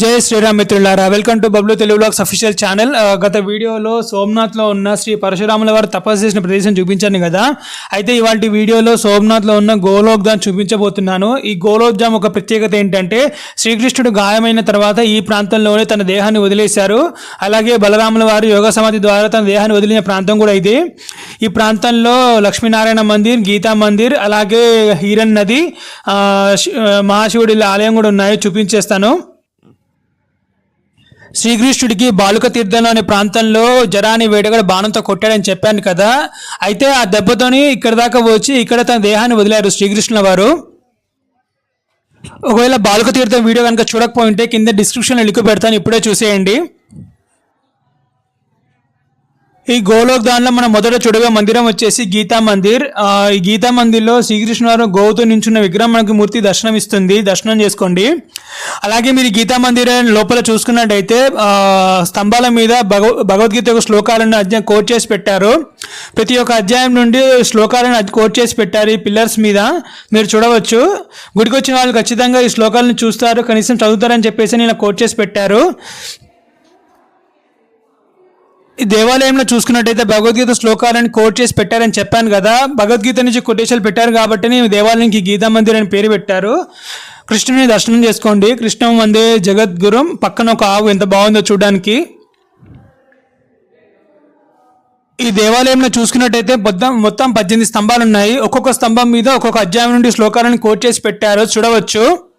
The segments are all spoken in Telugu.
జై శ్రీరామ్ మిత్రులారా welcome to Bablu Telugu blogs official channel గత వీడియోలో సోమనాథ్లో ఉన్న శ్రీ పరశురాముల వారు తపస్సు చేసిన ప్రదేశం చూపించాను కదా. అయితే ఇవాళ వీడియోలో సోమనాథ్లో ఉన్న గోలోక్ ధామ్ చూపించబోతున్నాను. ఈ గోలోక్ ధామ్ ఒక ప్రత్యేకత ఏంటంటే శ్రీకృష్ణుడు గాయమైన తర్వాత ఈ ప్రాంతంలోనే తన దేహాన్ని వదిలేశారు. అలాగే బలరాముల వారు యోగ సమాధి ద్వారా తన దేహాన్ని వదిలిన ప్రాంతం కూడా ఇది. ఈ ప్రాంతంలో లక్ష్మీనారాయణ మందిర్ గీతా మందిర్ అలాగే హీరన్ నది శి- మహాశివుడి ఆలయం కూడా ఉన్నాయి చూపించేస్తాను. శ్రీకృష్ణుడికి బాలుక తీర్థం అనే ప్రాంతంలో జరాని వేడగడ బాణంతో కొట్టాడని చెప్పాను కదా. అయితే ఆ దెబ్బతోని ఇక్కడ దాకా వచ్చి ఇక్కడ తన దేహాన్ని వదిలారు శ్రీకృష్ణుల వారు. ఒకవేళ బాలుక తీర్థం వీడియో కనుక చూడకపోయింటే కింద డిస్క్రిప్షన్లో లింక్ పెడతాను ఇప్పుడే చూసేయండి. ఈ గోలోక్ దానిలో మనం మొదట చూడగా మందిరం వచ్చేసి గీతా మందిర్. ఈ గీతా మందిర్లో శ్రీకృష్ణ వారు గోవుతో నించున్న విగ్రహం మనకి మూర్తి దర్శనం ఇస్తుంది. దర్శనం చేసుకోండి. అలాగే మీరు గీతా మందిరం లోపల చూసుకున్నట్టయితే స్తంభాల మీద భగవ భగవద్గీత యొక్క శ్లోకాలను అధ్యాయం కోట్ చేసి పెట్టారు. ప్రతి ఒక్క అధ్యాయం నుండి శ్లోకాలను కోట్ చేసి పెట్టారు ఈ పిల్లర్స్ మీద. మీరు చూడవచ్చు. గుడికి వచ్చిన వాళ్ళు ఖచ్చితంగా ఈ శ్లోకాలను చూస్తారు. కనీసం చదువుతారని చెప్పేసి నేను కోట్ చేసి పెట్టారు. ఈ దేవాలయంలో చూసుకున్నట్టయితే భగవద్గీత శ్లోకాలను కోట్ చేసి పెట్టారని చెప్పాను కదా. భగవద్గీత నుంచి కొటేషన్లు పెట్టారు కాబట్టి ఈ దేవాలయానికి గీతా మందిర్ అని పేరు పెట్టారు. కృష్ణుని దర్శనం చేసుకోండి. కృష్ణం వందే జగద్గురం. పక్కన ఒక ఆవు ఎంత బాగుందో చూడడానికి. ఈ దేవాలయంలో చూసుకున్నట్టయితే మొత్తం మొత్తం పద్దెనిమిది స్తంభాలు ఉన్నాయి ఒక్కొక్క స్తంభం మీద ఒక్కొక్క అధ్యాయం నుండి శ్లోకాలను కోట్ చేసి పెట్టారు. చూడవచ్చు.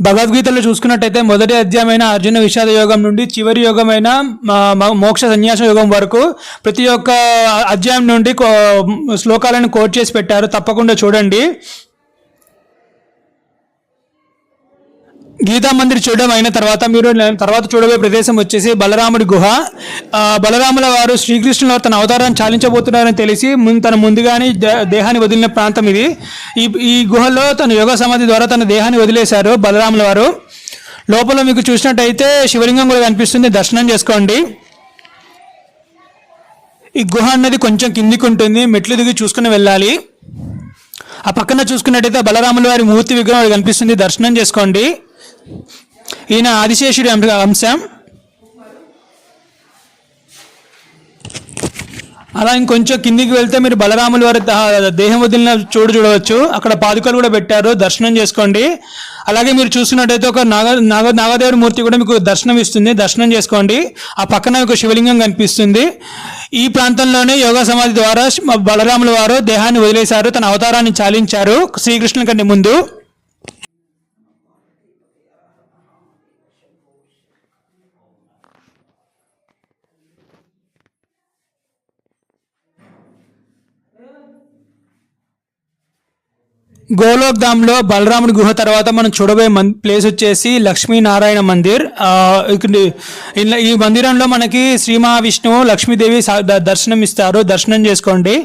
భగవద్గీతలో చూసుకున్నట్టయితే మొదటి అధ్యాయమైన అర్జున విషాద యోగం నుండి చివరి యోగమైన మ- మోక్ష సన్యాస యోగం వరకు ప్రతి ఒక్క అధ్యాయం నుండి కో- శ్లోకాలను కోట్ చేసి పెట్టారు. తప్పకుండా చూడండి. గీతా మందిర్ చూడడం అయిన తర్వాత మీరు తర్వాత చూడబోయే ప్రదేశం వచ్చేసి బలరాముడి గుహ. బలరాముల వారు శ్రీకృష్ణుల తన అవతారాన్ని చాలించబోతున్నారని తెలిసి తన ముందుగానే దే- దేహాన్ని వదిలిన ప్రాంతం ఇది. ఈ ఈ గుహలో తన యోగ సమాధి ద్వారా తన దేహాన్ని వదిలేశారు బలరాముల వారు. లోపల మీకు చూసినట్టయితే శివలింగం కూడా కనిపిస్తుంది. దర్శనం చేసుకోండి. ఈ గుహ అన్నది కొంచెం కిందికి ఉంటుంది. మెట్లు దిగి చూసుకుని వెళ్ళాలి. ఆ పక్కన చూసుకున్నట్టయితే బలరాముల వారి మూర్తి విగ్రహం కనిపిస్తుంది. దర్శనం చేసుకోండి. ఈయన ఆదిశేషుడి అంశం అలా ఇంకొంచెం కిందికి వెళ్తే మీరు బలరాముల వారి దేహం వదిలిన చూడు చూడవచ్చు. అక్కడ పాదుకలు కూడా పెట్టారు. దర్శనం చేసుకోండి. అలాగే మీరు చూసినట్టయితే ఒక నాగ నాగ నాగదేవుడి మూర్తి కూడా మీకు దర్శనం ఇస్తుంది. దర్శనం చేసుకోండి. ఆ పక్కన ఒక శివలింగం కనిపిస్తుంది. ఈ ప్రాంతంలోనే యోగా సమాధి ద్వారా బలరాముల వారు దేహాన్ని వదిలేశారు. తన అవతారాన్ని చాలించారు. శ్రీకృష్ణుని కంటే ముందు. గోలోక్ ధామ్లో బలరాముడి గుహ తర్వాత మనం చూడబోయే మన్ ప్లేస్ వచ్చేసి లక్ష్మీనారాయణ మందిర్. ఇక్కడ ఇలా- ఈ మందిరంలో మనకి శ్రీ మహావిష్ణువు లక్ష్మీదేవి సా- దర్శనం ఇస్తారు దర్శనం చేసుకోండి.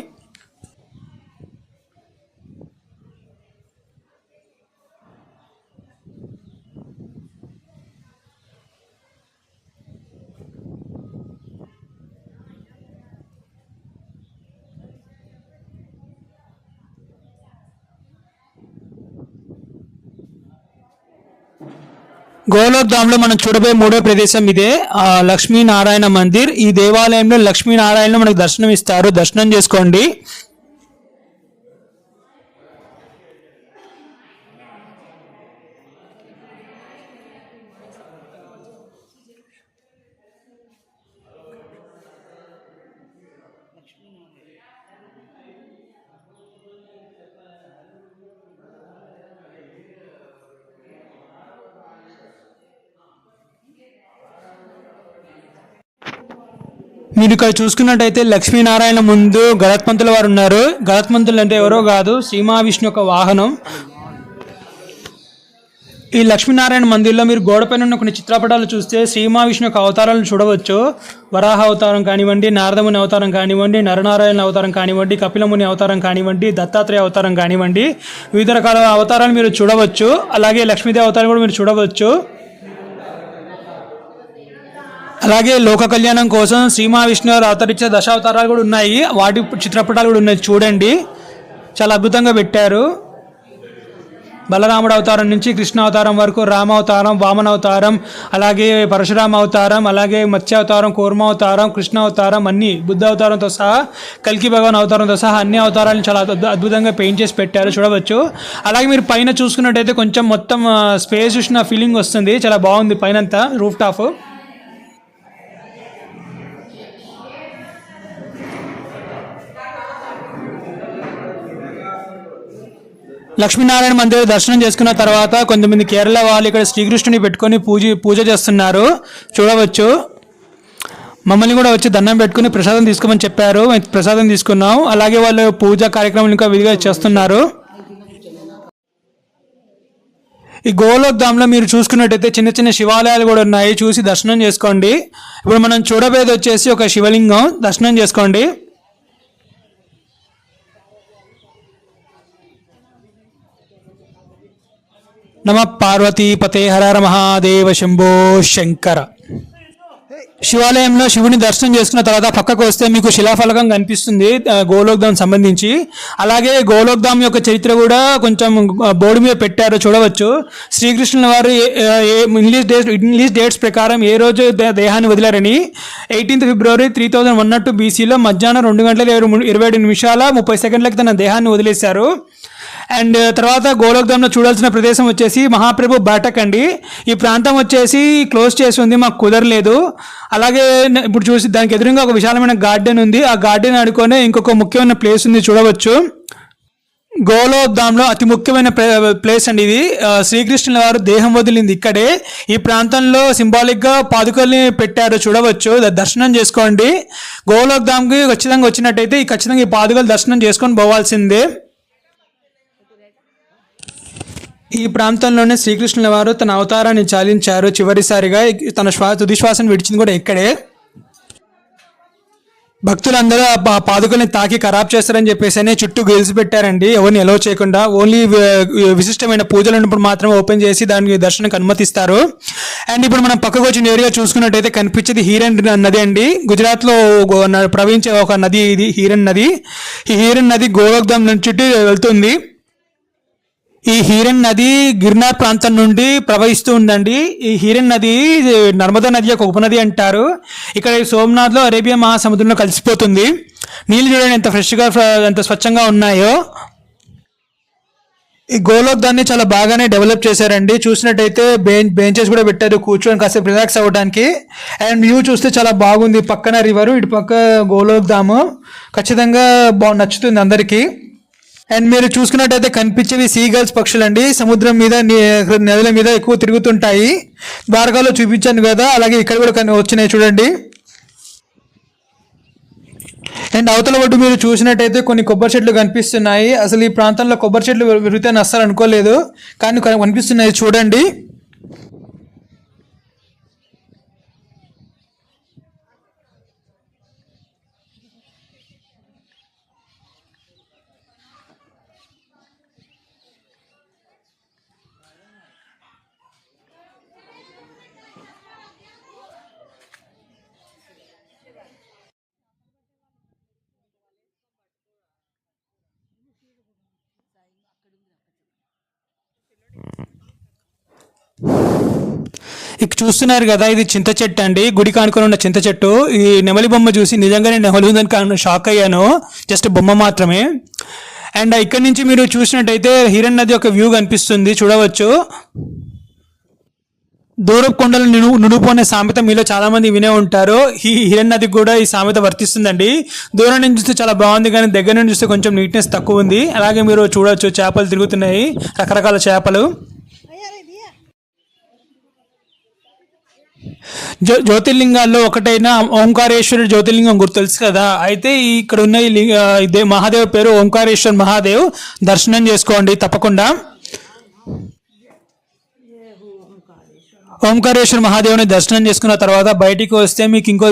గోలోక్ధామ్లో మనం చూడబోయే మూడో ప్రదేశం ఇదే. లక్ష్మీనారాయణ మందిర్. ఈ దేవాలయంలో లక్ష్మీనారాయణ మనకు దర్శనం ఇస్తారు దర్శనం చేసుకోండి. మీరు ఇక్కడ చూసుకున్నట్టయితే లక్ష్మీనారాయణ ముందు గరత్మంతుల వారు ఉన్నారు. గరత్మంతులు అంటే ఎవరో కాదు శ్రీ మహావిష్ణు యొక్క వాహనం. ఈ లక్ష్మీనారాయణ మందిర్లో మీరు గోడపైన ఉన్న కొన్ని చిత్రపటాలు చూస్తే శ్రీ మహావిష్ణు యొక్క అవతారాలను చూడవచ్చు. వరాహ అవతారం కానివ్వండి నారదముని అవతారం కానివ్వండి నరనారాయణ అవతారం కానివ్వండి కపిలముని అవతారం కానివ్వండి దత్తాత్రేయ అవతారం కానివ్వండి. వివిధ రకాల అవతారాలు మీరు చూడవచ్చు. అలాగే లక్ష్మీదేవి అవతారం కూడా మీరు చూడవచ్చు. అలాగే లోక కళ్యాణం కోసం శ్రీ మహావిష్ణువు అవతరించే దశావతారాలు కూడా ఉన్నాయి. వాటి చిత్రపటాలు కూడా ఉన్నాయి. చూడండి. చాలా అద్భుతంగా పెట్టారు. బలరాముడు అవతారం నుంచి కృష్ణ అవతారం వరకు రామ అవతారం వామన అవతారం అలాగే పరశురామ అవతారం అలాగే మత్స్య అవతారం కూర్మ అవతారం కృష్ణ అవతారం అన్ని బుద్ధ అవతారంతో సహా కల్కి భగవాన్ అవతారంతో సహా అన్ని అవతారాలను చాలా అద్భు- అద్భుతంగా పెయింట్ చేసి పెట్టారు. చూడవచ్చు. అలాగే మీరు పైన చూసుకున్నట్టయితే కొంచెం మొత్తం స్పేస్ చూసిన ఫీలింగ్ వస్తుంది. చాలా బాగుంది పైనంతా రూఫ్ టాప్ లక్ష్మీనారాయణ మందిర దర్శనం చేసుకున్న తర్వాత కొంతమంది కేరళ వాళ్ళు ఇక్కడ శ్రీకృష్ణుని పెట్టుకొని పూజ పూజ చేస్తున్నారు. చూడవచ్చు. మమ్మల్ని కూడా వచ్చి దండం పెట్టుకుని ప్రసాదం తీసుకోమని చెప్పారు. ప్రసాదం తీసుకున్నాం. అలాగే వాళ్ళు పూజ కార్యక్రమాలు ఇంకా విధిగా చేస్తున్నారు. ఈ గోలోక్ ధామ్లో మీరు చూసుకున్నట్టయితే చిన్న చిన్న శివాలయాలు కూడా ఉన్నాయి. చూసి దర్శనం చేసుకోండి. ఇప్పుడు మనం చూడబోయేది వచ్చేసి ఒక శివలింగం. దర్శనం చేసుకోండి. నమ పార్వతీపతే హరహర మహాదేవ శంభో శంకర. శివాలయంలో శివుని దర్శనం చేసుకున్న తర్వాత పక్కకు వస్తే మీకు శిలాఫలకం కనిపిస్తుంది గోలోక్ధామ్ సంబంధించి. అలాగే గోలోక్ధామ్ యొక్క చరిత్ర కూడా కొంచెం బోర్డు మీద పెట్టారు చూడవచ్చు. శ్రీకృష్ణుల వారు ఇంగ్లీష్ డేట్ ఇంగ్లీష్ డేట్స్ ప్రకారం ఏ రోజు దేహాన్ని వదిలారని eighteenth February three thousand one not బీసీలో మధ్యాహ్నం రెండు గంటల ఇరవై ఇరవై ఏడు నిమిషాల ముప్పై సెకండ్లకి తన దేహాన్ని వదిలేశారు. అండ్ తర్వాత గోలోక్ధంలో చూడాల్సిన ప్రదేశం వచ్చేసి మహాప్రభు బాటక్ అండి. ఈ ప్రాంతం వచ్చేసి క్లోజ్ చేసి ఉంది మాకు కుదరలేదు. అలాగే ఇప్పుడు చూసి దానికి ఎదురుగా ఒక విశాలమైన గార్డెన్ ఉంది. ఆ గార్డెన్ ఆడుకొని ఇంకొక ముఖ్యమైన ప్లేస్ ఉంది చూడవచ్చు. గోలోక్ధామ్లో అతి ముఖ్యమైన ప్లే- ప్లేస్ అండి ఇది. శ్రీకృష్ణుల వారు దేహం వదిలింది ఇక్కడే. ఈ ప్రాంతంలో సింబాలిక్గా పాదుకల్ని పెట్టారు చూడవచ్చు. ద- దర్శనం చేసుకోండి. గోలోక్ధామ్కి ఖచ్చితంగా వచ్చినట్టయితే ఖచ్చితంగా ఈ పాదుకలు దర్శనం చేసుకొని పోవాల్సిందే. ఈ ప్రాంతంలోనే శ్రీకృష్ణుల వారు తన అవతారాన్ని చాలించారు. చివరిసారిగా తన శ్వా తుది శ్వాసను విడిచింది కూడా ఇక్కడే. భక్తులందరూ ఆ పా- పాదుకల్ని తాకి ఖరాబ్ చేస్తారని చెప్పేసి చుట్టూ గెలిచి పెట్టారండి. ఎవరిని ఎలవ్ చేయకుండా. ఓన్లీ uh, విశిష్టమైన పూజలు ఉన్నప్పుడు మాత్రమే ఓపెన్ చేసి దానికి దర్శనానికి అనుమతిస్తారు. అండ్ ఇప్పుడు మనం పక్కకు వచ్చి నేరుగా చూసుకున్నట్టయితే కనిపించేది హీరన్ నది అండి. గుజరాత్లో ప్రవహించే ఒక నది ఇది హీరన్ నది. ఈ హీరన్ నది గోలోక్ధామ్ నుంచి వెళ్తుంది. ఈ హీరన్ నది గిర్నార్ ప్రాంతం నుండి ప్రవహిస్తూ ఉందండి. ఈ హీరన్ నది ఇది నర్మదా నది యొక్క ఉపనది అంటారు. ఇక్కడ సోమనాథ్లో అరేబియా మహాసముద్రంలో కలిసిపోతుంది. నీళ్ళు చూడండి ఎంత ఫ్రెష్గా ఎంత స్వచ్ఛంగా ఉన్నాయో. ఈ గోలోక్ దాన్ని చాలా బాగానే డెవలప్ చేశారండి. చూసినట్టయితే బెంచ్ బెంచెస్ కూడా పెట్టారు కూర్చొని కాసేపు రిలాక్స్ అవ్వడానికి. అండ్ వ్యూ చూస్తే చాలా బాగుంది. పక్కన రివర్ ఇటు పక్క గోలోక్ ధాము ఖచ్చితంగా బా నచ్చుతుంది అందరికీ. అండ్ మీరు చూసుకున్నట్టయితే కనిపించేవి సీ గర్ల్స్ పక్షులు అండి సముద్రం మీద నదుల మీద ఎక్కువ తిరుగుతుంటాయి. ద్వారకాలో చూపించాను కదా అలాగే ఇక్కడ కూడా వచ్చినాయి చూడండి. అండ్ అవతల ఒడ్డు మీరు చూసినట్టయితే కొన్ని కొబ్బరి చెట్లు కనిపిస్తున్నాయి. అసలు ఈ ప్రాంతంలో కొబ్బరి చెట్లు విరుగుతాయని అస్సలు అనుకోలేదు. కానీ కనిపిస్తున్నాయి చూడండి. ఇక చూస్తున్నారు కదా ఇది చింత చెట్టు అండి. గుడి కానుకొని ఉన్న చింత చెట్టు. ఈ నెమలి బొమ్మ చూసి నిజంగానే నెమలి ఉందని కాను షాక్ అయ్యాను. జస్ట్ బొమ్మ మాత్రమే. అండ్ uh, ఇక్కడ నుంచి మీరు చూసినట్టయితే హిరణ్ నది ఒక వ్యూ కనిపిస్తుంది. చూడవచ్చు. దూరపు కొండలు నిను నునుపోనే సామెత మీలో చాలామంది వినే ఉంటారు. ఈ హిరణ్ నదికి కూడా ఈ సామెత వర్తిస్తుందండి. దూరం నుంచి చూస్తే చాలా బాగుంది కానీ దగ్గర నుంచి చూస్తే కొంచెం నీట్నెస్ తక్కువ ఉంది. అలాగే మీరు చూడవచ్చు చేపలు తిరుగుతున్నాయి. రకరకాల చేపలు. జ్యో జ్యోతిర్లింగాల్లో ఒకటైన ఓంకారేశ్వరుడు జ్యోతిర్లింగం గుర్తు తెలుసు కదా. అయితే ఇక్కడ ఉన్న ఈ లింగ ఇదే మహాదేవ్ పేరు ఓంకారేశ్వర్ మహాదేవ్. దర్శనం చేసుకోండి తప్పకుండా. ఓంకారేశ్వర మహాదేవుని దర్శనం చేసుకున్న తర్వాత బయటికి వస్తే మీకు ఇంకో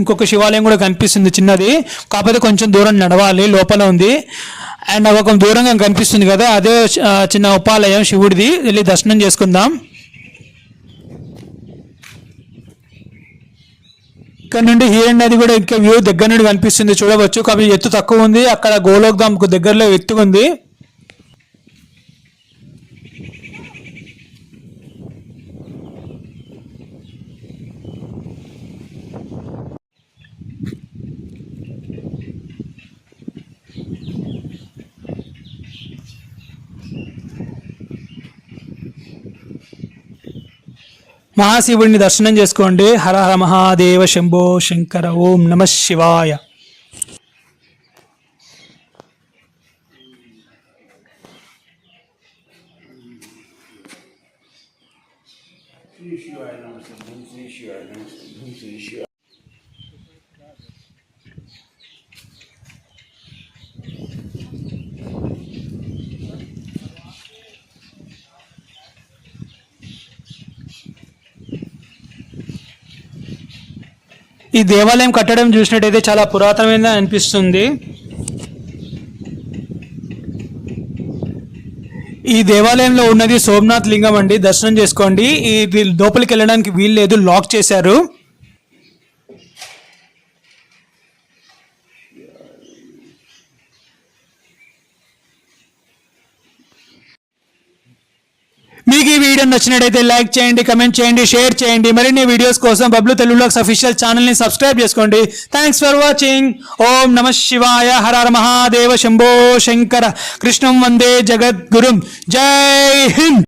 ఇంకొక శివాలయం కూడా కనిపిస్తుంది చిన్నది. కాకపోతే కొంచెం దూరం నడవాలి లోపల ఉంది. అండ్ ఒక దూరంగా కనిపిస్తుంది కదా అదే చిన్న ఉపాలయం శివుడిది. వెళ్ళి దర్శనం చేసుకుందాం. ఇక్కడ నుండి హీరన్ నది కూడా ఇంకా వ్యూ దగ్గర నుండి కనిపిస్తుంది. చూడవచ్చు. కాబట్టి ఎత్తు తక్కువ ఉంది. అక్కడ గోలోక్ ధామ్ దగ్గరలో ఎత్తు ఉంది. మహాశివుడిని దర్శనం చేసుకోండి. హర హర మహాదేవ శంభో శంకర ఓం నమ శివాయ. ఈ దేవాలయం కట్టడం చూసినట్టయితే చాలా పురాతనమైన అనిపిస్తుంది. ఈ దేవాలయంలో ఉన్నది సోమనాథ్ లింగం అండి. దర్శనం చేసుకోండి. ఇది లోపలికి వెళ్ళడానికి వీలు లేదు. లాక్ చేశారు. మీకు ఈ వీడియో నచ్చినట్టయితే లైక్ చేయండి కమెంట్ చేయండి షేర్ చేయండి. మరిన్ని వీడియోస్ కోసం బబ్లు తెలుగులో అఫీషియల్ ఛానల్ని సబ్స్క్రైబ్ చేసుకోండి. థ్యాంక్స్ ఫర్ వాచింగ్ ఓం నమ శివాయ. హర మహాదేవ శంభో శంకర. కృష్ణం వందే జగద్గురుం. జై హింద్.